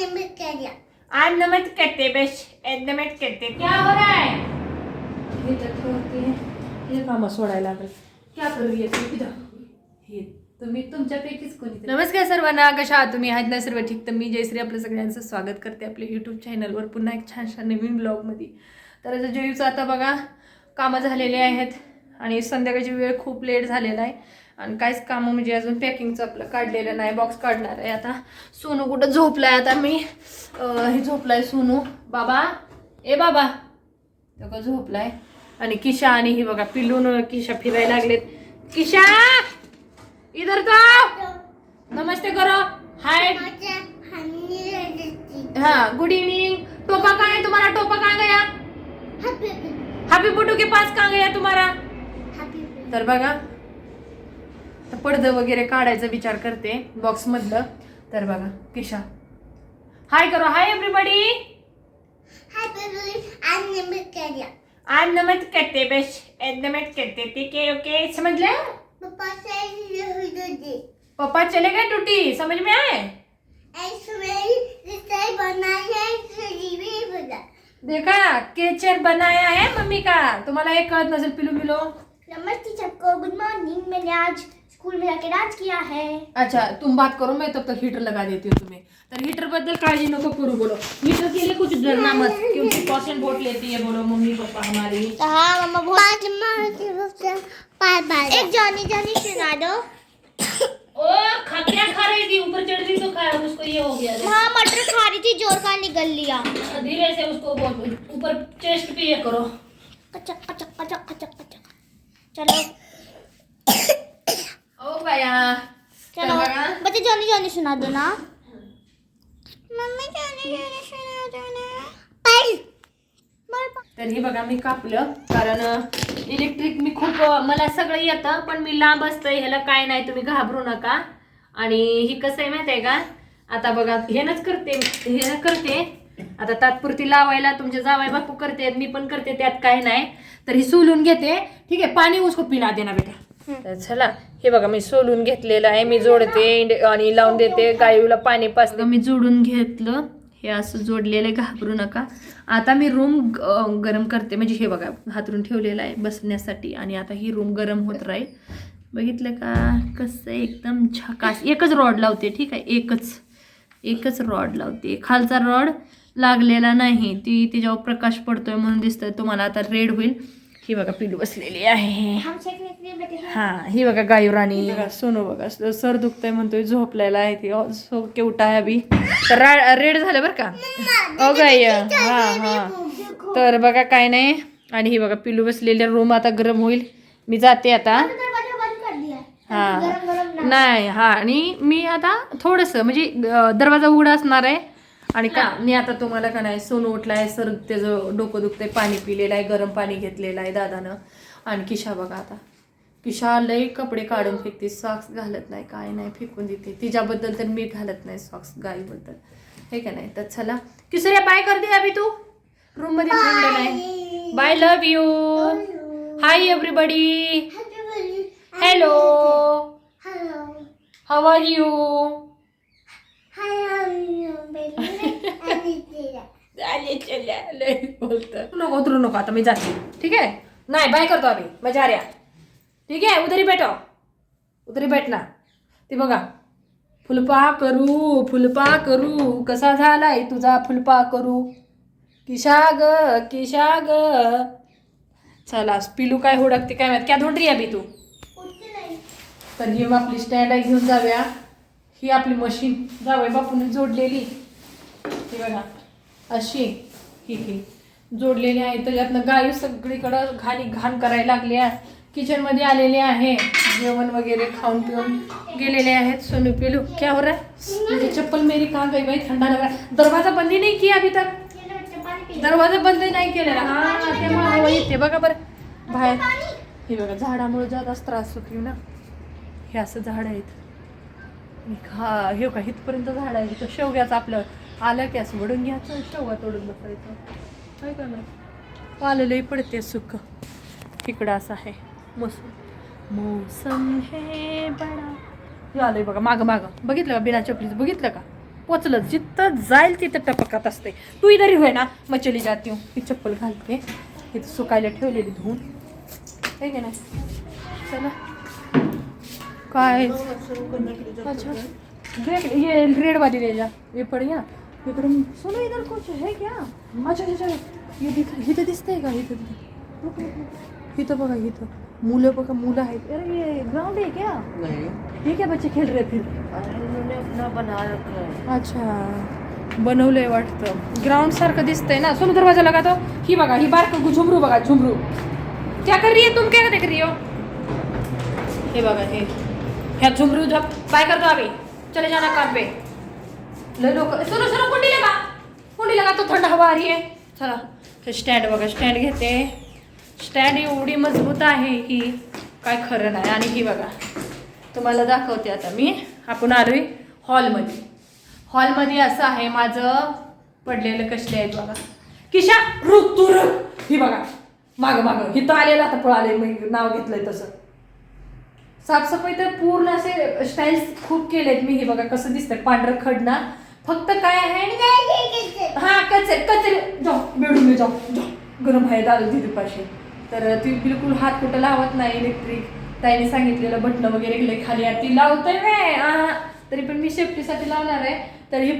आज नमत करते बेश नमत करते क्या हो रहा है हे तर ठेवते हे कामं सोडायला लागेल क्या करू येते हे तुम्ही तुमच्यापैकीच कोणी नमस्कार सर्वांना कशा आहात तुम्ही आहेत ना सर्व ठीक तर मी जयश्री आपलं सगळ्यांचं स्वागत करते आपल्या यूट्यूब चॅनलवर पुन्हा एक छानशा नवीन ब्लॉगमध्ये तर आता जयूचं आता बघा कामं झालेले आहेत आणि संध्याकाळची वेळ खूप लेट झालेला आहे आणि काहीच कामं म्हणजे अजून पॅकिंगचं आपलं काढलेलं नाही बॉक्स काढणार आहे आता. सोनू कुठं झोपलाय आता मी? हे झोपलाय सोनू. बाबा ए बाबा. तो का झोपलाय. आणि किशा आणि ही बघा पिल्लून किशा फिरायला लागलेत. किशा! इधर तो! आओ. नमस्ते करो. हाय हाँ गुड इवनिंग टोपा कहाँ है तुम्हारा? टोपा कहाँ गया? हैप्पी बुटू के पास कहाँ गया तुम्हारा? तर बघा तर पडदं वगैरे काढायचा विचार करते बॉक्स मधलं तर बघा किशा. हाय करो. हाय एव्हरीबडी आज नमत करते बेश नमत करते ठीक ओके समझ ले पापा चले गए ड्यूटी समझ में आए? देखा केचर बनाया है मम्मी का. तुम्हाला एक कळत नसेल पिलू पिलो नमस्ते सबको गुड मॉर्निंग मैंने आज स्कूल में जाके डांस किया है। अच्छा तुम बात करो मैं तब तक हीटर लगा देती हूँ तुम्हें। तर हीटर बद्दल काळजी नको करू बोलो। हीटर के लिए कुछ डरना मत क्योंकि कॉशन बहुत लेती है बोलो मम्मी पापा हमारी। हाँ मम्मा बहुत एक जानी जानी सुना दो। ओ खा क्या खा रही थी ऊपर चढ़ रही तो खा उसको ये हो गया। हाँ मटर खा रही थी ज़ोर का निकल लिया। धीरे से उसको ऊपर चेस्ट पे ये करो। कचक कचक कचक कचक कचक। चलो। ओ चलो. बच्चे जानी जानी सुना दो ना मम्मी जानी जानी सुना दो ना पढ़ पढ़ तर हे बघा मी कापलं कारण इलेक्ट्रिक मी खूप मला सगळं येतं पण मी लांब असतं ह्याला काय नाही तुम्ही घाबरू नका. आणि ही कसं आहे माहिती आहे का? आता बघा हेनच करते हे करते. आता तात्पुरती लावायला तुमचे जावाय बापू करते मी पण करते त्यात काय नाही. तर ही सोलून घेते. ठीक आहे पाणी उसको पिला देना बेटा? तर चला हे बघा मी सोलून घेतलेलं आहे. मी जोडते आणि लावून देते. गायूला पाणी पाचते मी जोडून घेतलं. हे असं जोडलेलं आहे. घाबरू नका. आता मी रूम गरम करते. म्हणजे हे बघा हातरून ठेवलेलं आहे बसण्यासाठी. आणि आता ही रूम गरम होत राहील. बघितलं का? कसं एकदम झकास. एकच रॉड लावते ठीक आहे? एकच. एकच रॉड लावते. खालचा रॉड लागलेला नाही. ती त्याच्यावर प्रकाश पडतोय म्हणून दिसतंय. तुम्हाला आता रेड होईल. ही बघा पिलू बसलेली आहे. हैं हा बघा गायुराणी सोनू बघा. सर दुखतंय म्हणतोय झोपलेला आहे ती. अ, सो केवटा आहे अभि. तर रा- रेड झालं बरं का? ओ गाय हा हा. तर बघा काय नाही. आणि ही बघा पिलू बसलेल्या रूम आता गरम होईल. मी जाते आता. है. नाही हा. आणि मी आता थोडंसं म्हणजे अ, दरवाजा उघडा असणार आहे. आणि का मी आता तुम्हाला का नाही सोनू उठलाय सर त्याचं डोकं दुखतंय पाणी पिलेलं आहे गरम पाणी घेतलेलं आहे दादानं. आणि किशा बघा आता. किशा लय कपडे काढून फेकते सॉक्स घालत नाही काय नाही फेकून देते. तिच्याबद्दल तर मी घालत नाही सॉक्स गाईबद्दल. हे का नाही? तर चला. किसऱ्या बाय कर दे अभि तू. रूममध्ये थांबलेला आहे bye love you hi everybody hello hello how are you hello baby आले चले आले बोलत नको उतरू नको आता मी जाते. ठीक आहे? नाही बाय करतो आम्ही. मजा आर्या ठीक आहे? उधरी भेटो उधरी बैठना ते बघा. फुलपा करू फुलपा करू. कसा झालाय तुझा फुलपा करू? किशा ग किशा ग चला पिलू काय हुडकते काय माहीत. क्या धोंड रही अभि तू? तर ही आपली स्टँड आहे घेऊन जाऊया. ही आपली मशीन जाऊया बापूने जोडलेली. ही बघा. अशी ही ही. जोडलेली आहे. त्याच्यातनं गायी सगळीकडं घाणी घाण करायला लागली आहे. किचनमध्ये आलेले आहे. जेवण वगैरे खाऊन पिऊन गेलेले आहेत. सोनू पिलू क्या हो रहा है? मुझे चप्पल मेरी कहाँ गई भाई? ठंडा लग रहा है. दरवाजा बंद ही नहीं किया अभी तक. दरवाजा बंद नाही केलेला हा तेव्हा हवा येते बघा बरं. बाहेर. हे बघा झाडामुळे जातच त्रास होतो ना. हे असं झाड आहेत. हा हे का इथपर्यंत झाड आहे. इथं शेवग्याचं आपलं आलं की असं वडून घ्यायचं शेवगा तोडून बसायचं. काय करणार आलेलंही पडते सुख इकडं असं आहे. मोसम. मोसम हे बडा. हे आलंय बघा मागं मागं. बघितलं का बिना चपलीचं? बघितलं का? पोचलं. जिथं जाईल तिथं टपकात असते तू इधर होय ना. मग चली जाती हूँ. ही चप्पल घालते. इथं सुकायला ठेवलेली धुवून. आहे की नाही? चला. काय? अच्छा. देख ये रेड वाली ले ये ये पर सुनो इधर कुछ है क्या? अच्छा अच्छा ये दिख इथं दिसतंय का इथं रुक, रुक. इथं बघा इथं मुलं बघा मुलं आहेत अरे ये ग्राउंड है क्या? नहीं। ये क्या बच्चे खेल रहे फिर? अरे इन्होंने अपना बना रखा है। अच्छा बनवलंय वाटतं। ग्राउंड सारखं दिसतंय ना? सोनू दरवाज़ा लगा तो ही बघा ही बारक झुमरू बघा झुमरू। क्या कर रही है तुम? क्या देख रही हो? हे बघा हे। ह्या झुमरू जब बाय करतो अभी चले जाना काम पे. लय लोक सुरू सुरू कुंडी लगा कुंडी लगा तो थंड हवा आ रही है चला हे स्टँड बघा स्टँड घेते. स्टँड एवढी मजबूत आहे ही काय खरं नाही. आणि ही बघा तुम्हाला दाखवते आता मी. आपण आलो आहे हॉलमध्ये. हॉलमध्ये असं आहे माझं पडलेलं कसले आहेत बघा. किशा रुक तू रुक. ही बघा माग माग. इथं आलेलं आता पळाले मी नाव घेतलंय तसं. साफसफाई तर पूर्ण असे स्टाईल्स खूप केलेत मी. हे बघा कसं दिसतंय. पांढरं खड ना फक्त काय आहे? हा कचर कचर. जाऊ बेडून जाऊ जाऊ. गरम आहे दादा दीदी पाशी तर ती बिलकुल हात कुठं लावत नाही इलेक्ट्रिक. ताईने सांगितलेलं बटणं वगैरे गेले खाली आहे. ती लावतोय तरी पण मी सेफ्टीसाठी लावणार आहे. तर हे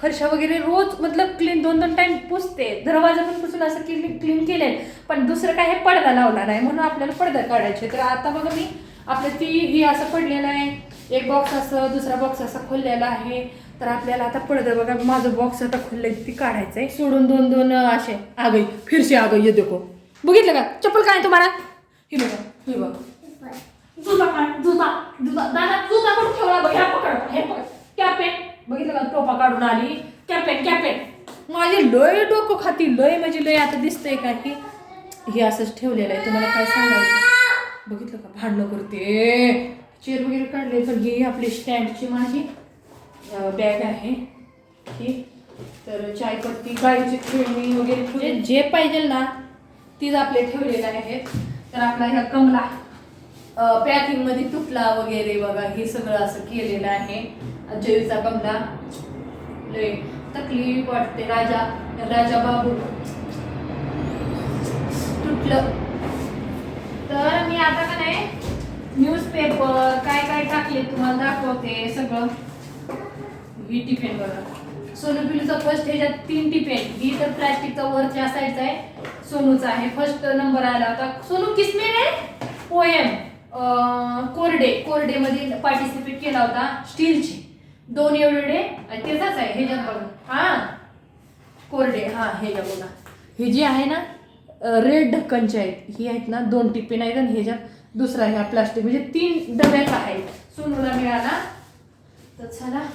फरशा वगैरे रोज मतलब क्लीन दोन दोन टाइम पुसते. दरवाजा पण पुसून असं क्लीन क्लीन केले पण दुसरं काय हे पडदा लावला नाही म्हणून आपल्याला पडदा काढायचे. तर आता बघा मी आपलं ती ही असं पडलेलं आहे. एक बॉक्स असं दुसरा बॉक्स असा खोललेला आहे. तर आपल्याला आता पडदा बघा माझं बॉक्स आता खोललंय ती काढायचं आहे सोडून दोन दोन असे आगई फिरशी आगई ये देखो. बघितलं का? चप्पल काय आहे तुम्हाला? हे बघा हे बघा. जुता काय जुता जुता. दादा जुता पण ठेवला बघ ह्या पकड हे पकड. कॅपेन बघितलं का? टोपा काढून आली. कॅपेन कॅपेन माझी लय डोकं खाती लय म्हणजे लय आता दिसतंय का की हे असंच ठेवलेलं आहे. तुम्हाला काय सांगायचं? बघितलं का? भांडणं करते. चेअर वगैरे काढले तर ही आपली स्टँडची माझी. बॅग आहे. ही तर चायपत्ती गाईची खेळणी वगैरे म्हणजे जे पाहिजे ना तीच आपले ठेवलेले आहेत. तर आपला ह्या कमला पॅकिंगमध्ये तुटला वगैरे बघा हे सगळं असं केलेलं आहे. जयचा कमला. लय तकलीफ वाटते. राजा राजा बाबू. तुटलं. तर मी आता का नाही न्यूजपेपर काय काय टाकले तुम्हाला दाखवते सगळं. ही टिफेन बघा सोनू पिलूचा फर्स्ट ह्याच्यात तीन टिफेन ही तर प्लॅस्टिकचा वरच्या साईडचा आहे सोनूचा आहे. फर्स्ट नंबर आला होता. सोनू किसमे आहे पोएम कोरडे कोरडे. मध्ये पार्टिसिपेट केला होता स्टीलची. दोन एवढे आणि त्याचाच आहे. ह्याच्यात बघा. हा. कोरडे. हा ह्याच्या बघा. हे जी आहे ना रेड ढक्कनचे आहेत. ही आहेत ना दोन टिप्पे आहेत आणि ह्याच्यात दुसरा ह्या प्लास्टिक म्हणजे तीन डब्याचा आहे सोनूला मिळाला. तर चला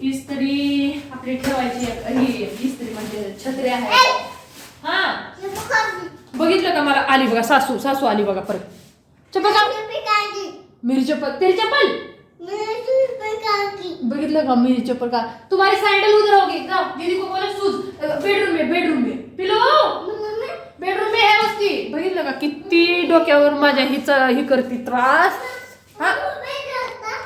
इस्त्री आपली ठेवायची ही इस्त्री म्हणजे छत्री आहे. हा. बघितलं का मला? आली बघा सासू सासू आली बघा परत. चप्पल का मेरी चप्पल. तेरी चप्पल. बघितलं का? मेरी चप्पल का तुम्हारी सैंडल उधर होगी जाओ. दीदी को बोलो शूज बेडरूम में बेडरूम में. पिलो. बेडरूम में है उसकी बघितलं का? किती डोक्यावर माझ्या हिच ही करती त्रास. हा.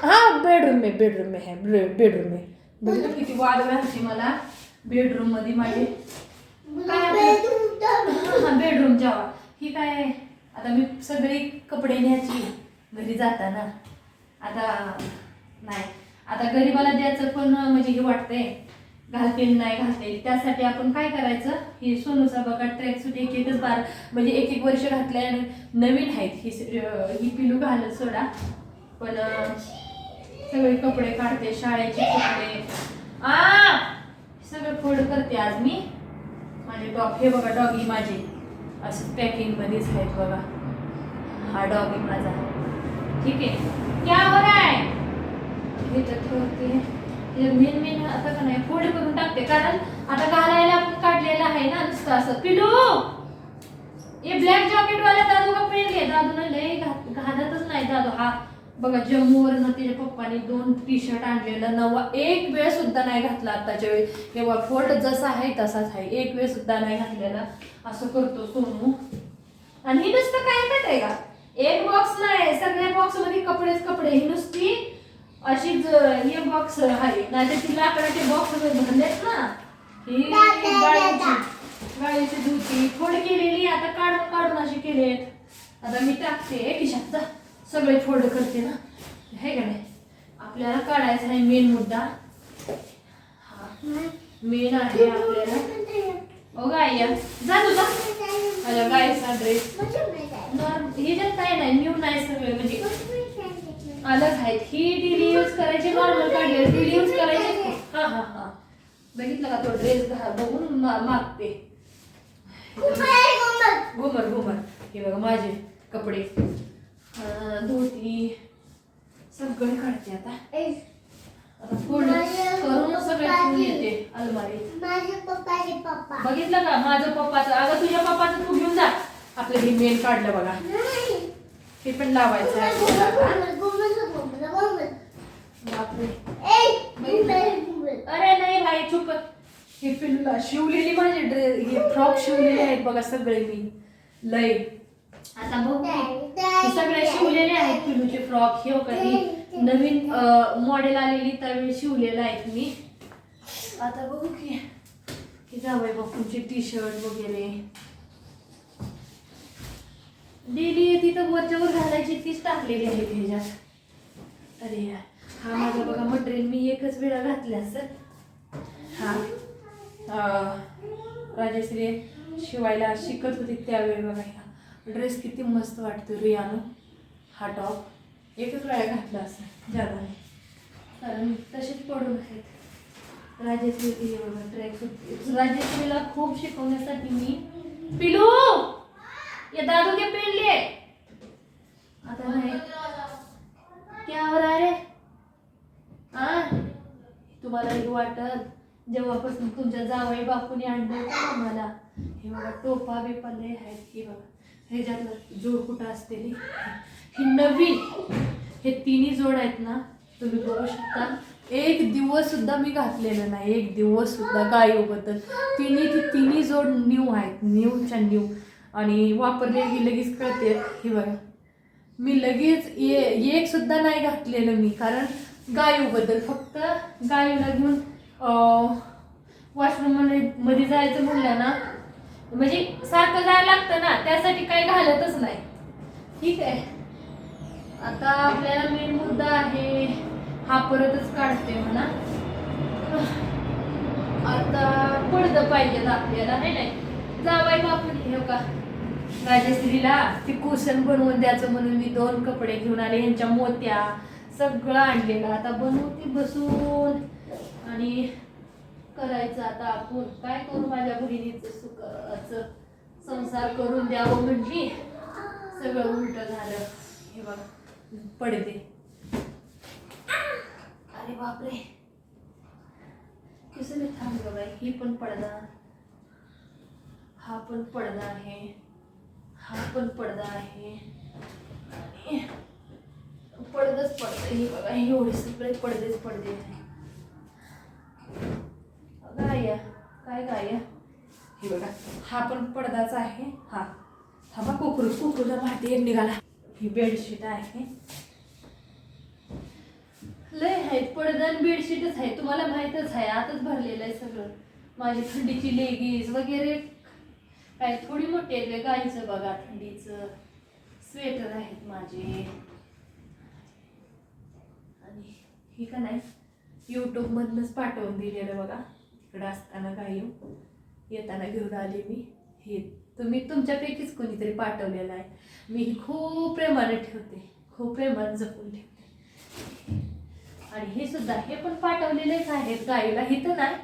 हा बेडरूम में बेडरूम में है. बेडरूम में. बघितलं किती वाद घालते मला. बेडरूममध्ये माझे. बेडरूम जावा. ही काय आता मी सगळी कपडे न्यायची. घरी जाताना. आता नाही. आता गरीबाला द्यायचं पण म्हणजे हे वाटतंय. घालतील नाही घालतील. त्यासाठी आपण काय करायचं? हे सोनूचा बघा ट्रॅकसूट एक एकच बार म्हणजे एक एक वर्ष घातल्या नवीन आहेत. ही स- अं, ही पिलू घालत सोडा. पण अं, सगळे कपडे काढते शाळेचे कपडे. आ सगळं फोल्ड करते आज मी. माझे डॉग हे बघा डॉगी माझे. असं पॅकिंग मध्येच आहेत बघा. हा डॉगी माझा. ठीक आहे. क्या हो रहा है? तर ठेवते. मेन मेन आता का नाही फोल्ड करून टाकते. कारण आता घालायला आपण काढलेलं आहे ना नुसतं असं. पिलू हे ब्लॅक जॉकेट वाला दादू का पेन घे दादू लय घात- घालतच नाही दादू. हा बघा जम्मूवरनं त्याच्या पप्पाने दोन टी शर्ट आणलेलं. नवा एक वेळ सुद्धा नाही घातला आताच्या वेळी. तेव्हा फोल्ड जसा आहे तसाच आहे. एक वेळ सुद्धा नाही घातलेला. असं करतो सोनू. आणि ही नुसतं काय माहीत आहे का? एक बॉक्स नाही सगळ्या बॉक्समध्ये कपडेच कपडे. ही नुसती अशीच हे बॉक्स आहे. नाही ती लाकडाचे बॉक्स भरलेत ना. ही गाळीची धुती. फोड केलेली आता काढून काढून अशी केलेत आता मी टाकते. खिशात. सगळे फोल्ड करते ना. हे का नाही? आपल्याला काढायचा आहे मेन मुद्दा. हा मेन आहे आपल्याला. ओ गाय जा तुझा माझ्या गायचा ड्रेस हे जर काय नाही न्यू नाही सगळे म्हणजे अलग आहेत. ही डेली यूज करायची नॉर्मल काढली डेली यूज करायची हा हा हा. बघितलं का तो ड्रेस बघून मागते. घुमर घुमर हे बघा माझे कपडे. धोती सगळे काढते आता. आता पूर्ण करून सगळे ठेवून येते अलमारीत. माझे पप्पाचे पप्पा. बघितलं का? माझं पप्पाचं अगं तुझ्या पप्पाचं तू घेऊन जा. आपलं हे मेन काढलं बघा. हे पण लावायचं आहे. अरे नाही भाई चुप. हे पिल्ला शिवलेली माझे ड्रेस हे फ्रॉक शिवलेले आहेत बघा सगळे मी. लय. आता बघू. हे सगळे शिवलेले आहेत पिलूचे फ्रॉक हे कधी नवीन मॉडेल आलेली त्यावेळी शिवलेलं आहेत मी. आता बघू की हे जावय बापूंचे टी शर्ट वगैरे. डेली तिथं वरच्या वर घालायची तीच टाकलेली आहे ह्याच्यात. अरे यार हा माझा बघा मटेरियल मी एकच वेळा घातले असं हा. अं, राजश्री शिवायला शिकत होती त्यावेळी बघा. ड्रेस किती मस्त वाटतो रियानो. हा टॉप एकच वेळा घातला असं ज्यादा कारण तसेच पडून आहेत. राजश्री ट्रॅक राजश्रीला खूप शिकवण्यासाठी मी पिलू! ये दादू के पेन लिए आता नाही क्या हो रहा रे? आ? तुम्हाला एक वाटत जेव्हापासून तुमच्या जावई बापूने आणलं होतं ना हे बघा टोपा बिपा लय आहेत हे बघा. ह्याच्यातलं जोड कुठं असतेली ही नवीन हे तिन्ही जोड आहेत ना तुम्ही बघू शकता. एक दिवस सुद्धा मी घातलेलं नाही एक दिवस सुद्धा गायोबद्दल तिन्ही ती तिन्ही जोड न्यू आहेत न्यूच्या न्यू आणि वापरले ही लगेच कळते. हे बघा. मी लगेच ये एक सुद्धा नाही घातलेलं मी कारण गायूबद्दल फक्त गायूला घेऊन वॉशरूममध्ये मध्ये जायचं म्हणलं ना म्हणजे सारखं जायला लागतं ना त्यासाठी काही घालतच नाही. ठीक आहे. आता आपल्याला मेन मुद्दा आहे हा परतच काढते म्हणा. आता पडदं पाहिजेत आपल्याला नाही नाही? जावाय आपण हे का राजश्रीला ती कुशन बनवून द्यायचं म्हणून मी दोन कपडे घेऊन आले ह्यांच्या मोत्या सगळं आणलेलं. आता बनवते बसून. आणि करायचं आता आपण? काय करू माझ्या बहिणीचं सुखाचं? संसार करून द्यावं म्हणजे? सगळं उलट झालं. हे बघ पडते. अरे बापरे. कसं मी थांब बघा ही पण पडदा हा पण पडदा आहे. हा पण पडदा आहे. पडदच पडदाच पडदा हे बघा एवढे सगळे पडदेच पडदे आहे गाया काय गाया हे बघा. हा पण पडदाच आहे. हा. थांबा कुकरू कुकरूला माहिती एक निघाला. ही बेडशीट आहे. लय आहेत पडदा आणि बेडशीटच आहे. तुम्हाला माहीतच आहे आताच भरलेलं आहे सगळं. माझी थंडीची लेगीज वगैरे. काय थोडी मोठी आहेत गाईचं बघा थंडीचं. स्वेटर आहेत माझे. आणि ही का नाही यूट्यूबमधनंच पाठवून दिलेलं बघा. इकडं असताना गाई येताना घेऊन आले मी. हे तुम्ही तुमच्यापैकीच कोणीतरी पाठवलेलं आहे. मी खूप प्रेमाने ठेवते. खूप प्रेमाने जपून ठेवते. आणि हे सुद्धा हे पण पाठवलेलेच आहेत. गाईला इथं नाही.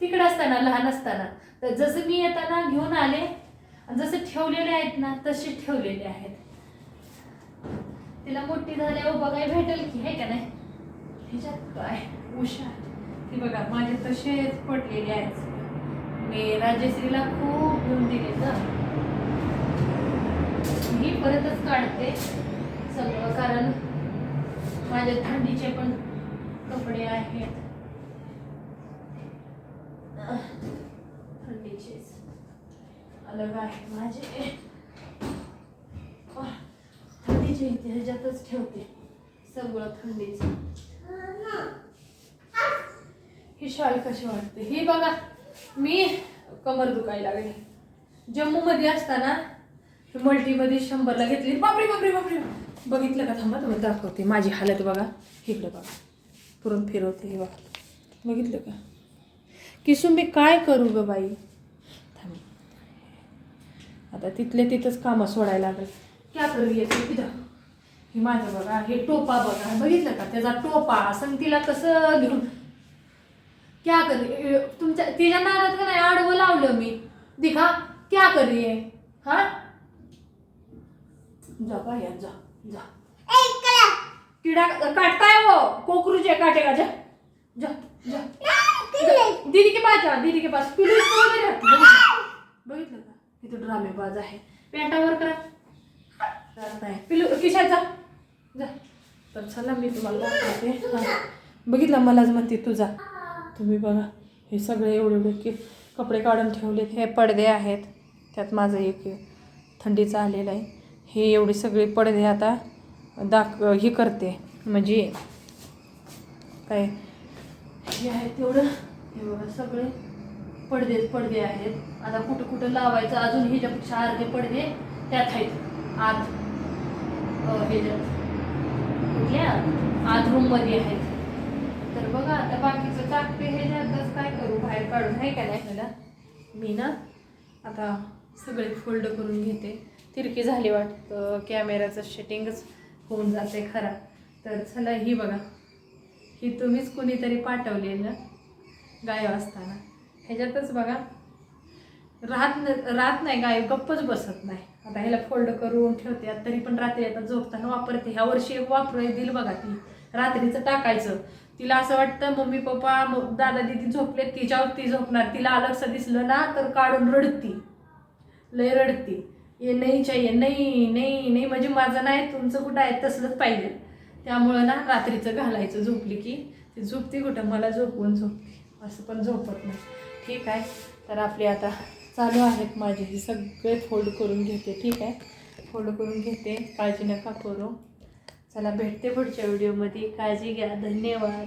तिकडं असताना लहान असताना. तर जसं मी येताना घेऊन आले आणि जसे ठेवलेले आहेत ना तसे ठेवलेले आहेत. तिला मोठी झाल्यावर बघायला भेटेल की आहे का नाही? ह्याच्यात काय उषा. ती बघा माझे तसेच पडलेले आहेत. मी राजश्रीला खूप घेऊन दिले ना मी परतच काढते सगळं कारण माझ्या थंडीचे पण कपडे आहेत. थंडीचेच. अलग आहे माझे. थंडीचे इथे ह्याच्यातच ठेवते सगळं थंडीचं. ही शाल कशी वाटते? ही बघा मी कमर दुखायला लागली. जम्मूमध्ये असताना मल्टीमध्ये शंभरला घेतली. बापरे बापरे बापरे. बघितलं का? थांबा तुम्ही दाखवते. माझी हालत बघा. इकडे बघा. पुरून फिरवते हे बघा. बघितलं का? किसून मी काय करू ग बाई? थांब. आता तिथले तिथंच कामं सोडायला लागेल. क्या करू येते तिथं हे माझं बघा. हे टोपा बघा. बघितलं का? त्याचा टोपा संगतीला कसं घेऊन क्या करी? तुमच्या तिच्या नादात का नाही आडवं लावलं मी? दिखा क्या करिये हा? जा बाया जा जा. किडा काटताय हो, वो कोकरू जे काटेगा जा जा जा. दीदी के पास जा दीदी के पास. पिलू इसको बघितलं बघितलं का? किती ड्रामेबाज आहे. पॅन्टावर करा. नाही पिलू किशात जा. जा. तर चला मी तुम्हाला दाखवते. बघितलं मलाच म्हणते तुझा तुम्ही बघा हे सगळे एवढे एवढे की कपडे काढून ठेवलेत. हे पडदे आहेत. त्यात माझं एक थंडीचं आलेलं आहे. हे एवढे सगळे पडदे आता दाख हे करते. म्हणजे काय? हे आहे तेवढं. हे बघा सगळे पडदे पडदे आहेत. आता कुठं कुठं लावायचं? अजून ह्याच्यापेक्षा अर्धे पडदे त्यात आहेत. आत ह्याच्यात. कुठल्या? आत रूममध्ये आहेत. तर बघा आता बाकीचं टाकते हे ह्याच्यातच काय करू? बाहेर काढून आहे का नाही मला मी ना आता सगळे फोल्ड करून घेते. तिरकी झाली वाटतं. कॅमेराचं सेटिंगच होऊन जाते खरा. तर चला ही बघा. ही तुम्हीच कुणीतरी पाठवलेलं गायब असताना. ह्याच्यातच बघा. राहत न राहत नाही गायब गप्पच बसत नाही. आता ह्याला फोल्ड करून ठेवते. तरी पण रात्री आता झोपताना वापरते. ह्या वर्षी एक वापरू दिल बघा ती. रात्रीचं टाकायचं. तिला असं वाटतं मम्मी पप्पा दादा दिदी झोपले तिच्यावर ती झोपणार. तिला अलगसं दिसलं ना तर काढून रडती. लय रडती. ये नाही चाहिए नाही नाही नाही म्हणजे माझं नाही तुमचं कुठं आहे तसलंच पाहिजे. त्यामुळं ना रात्रीचं घालायचं झोपली की ती झोपती कुठं? मला झोपवून झोपते. असं पण झोपत नाही. ठीक आहे. तर आपली आता चालू आहेत माझे. हे सगळे फोल्ड करून घेते. ठीक आहे. फोल्ड करून घेते. काळजी नका करू. चला भेटते पुढच्या व्हिडिओमध्ये काळजी घ्या. धन्यवाद.